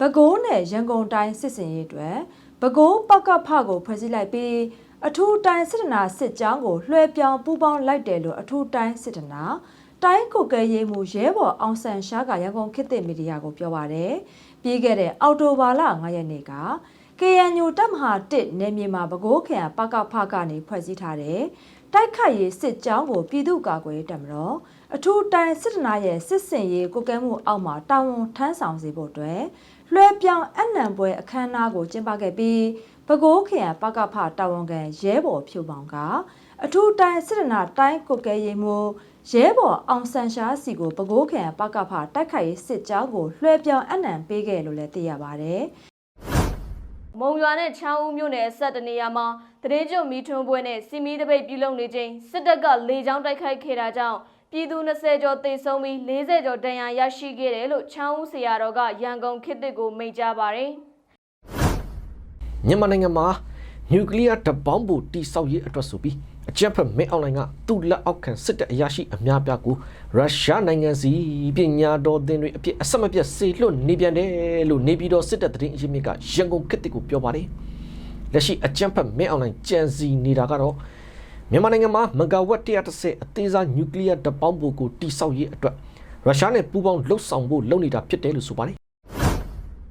ပဲခူးနယ်ရန်ကုန်တိုင်းစစ်စင်ရေးအတွက်ပဲခူးပကဖကိုဖွဲ့စည်းလိုက်ပြီးအထူးတိုင်းစစ်တနာစစ်ကြောင်းကိုလွှဲပြောင်းပူးပေါင်းလိုက်တယ်လို့အထူးတိုင်းစစ်တနာတိုင်းကိုကဲရေးမှုရဲဘော်အောင်ဆန်ရှားကရန်ကုန်ခေတ်သစ်မီဒီယာကိုပြောပါရယ်ပြီးခဲ့တဲ့အော်တိုဘာလ9ရက်နေ့က KNU တပ်မဟာ1နယ်မြေမှာပဲခူးခရိုင်ပကဖကနေဖွဲ့စည်းထားတဲ့တိုက်ခိုက်ရေးစစ်ကြောင်းကိုပြည်သူ့ကာကွယ်ရေးတပ်မတော် အထူးတိုင်းစစ်တနာရဲ့စစ်စင်ရေးကိုကဲမှုအောက်မှာတာဝန်ထမ်းဆောင်စေဖို့အတွက်လွှဲပြောင်းအနံပွဲအခမ်းအနားကိုကျင်းပခဲ့ပြီးပဲခူးခရိုင်ပကဖတာဝန်ခံရဲဘော်ဖြူပေါင်ကအထူးတိုင်းစစ်တနာတိုင်းကိုကဲရေးမှုရဲဘော်အောင်ဆန်ရှားစီကိုပဲခူးခရိုင်ပကဖတိုက်ခိုက်ရေးစစ်ကြောင်းကိုလွှဲပြောင်းအနံပေးခဲ့လို့လည်းသိရပါတယ်မုံရွာနဲ့ချောင်းဦးမြို့နယ်အဆက်တနေရာမှာတရေကျုံမီထွန်းပွဲနဲ့စီမီတပိတ်ပြုလုပ်နေချိန်စစ်တပ်ကလေကြောင်းတိုက်ခိုက်ခဲ့တာကြောင့် ပြည်သူ20ကျော်သေဆုံးပြီး40ကျော်ဒဏ်ရာရရှိခဲ့တယ်လို့ချောင်းဦးဆရာတော်ကရန်ကုန်ခေတ်တစ်ကိုမိန့်ကြားပါတယ်မြန်မာနိုင်ငံမှာနျူကလ িয়ার တပ်ပေါင်းဖို့တိစောက်ရေးအတွက်ဆိုပြီးအကြမ်းဖက်မင်းအွန်လိုင်းကသူ့လက်အောက်ခံစစ်တပ်အရာရှိအများပြားကိုရုရှားနိုင်ငံစီပညာတော်သင်တွေအဖြစ်အဆက်မပြတ်စေလွှတ်နေပြန်တယ်လို့နေပြည်တော်စစ်တပ်သတင်းအရင်းမြစ်ကရန်ကုန်ခေတ်တစ်ကိုပြောပါတယ်လက်ရှိအကြမ်းဖက်မင်းအွန်လိုင်းကြံစီနေတာကတော့ မြန်မာနိုင်ငံမှာမဂါဝတ်130အသေးစားနျူကလ িয়ার တပ်ပေါင်းဖို့ကိုတိစောက်ရေးအတွက်ရုရှားနဲ့ပူးပေါင်းလှုပ်ဆောင်ဖို့လုပ်နေတာဖြစ်တယ်လို့ဆိုပါတယ်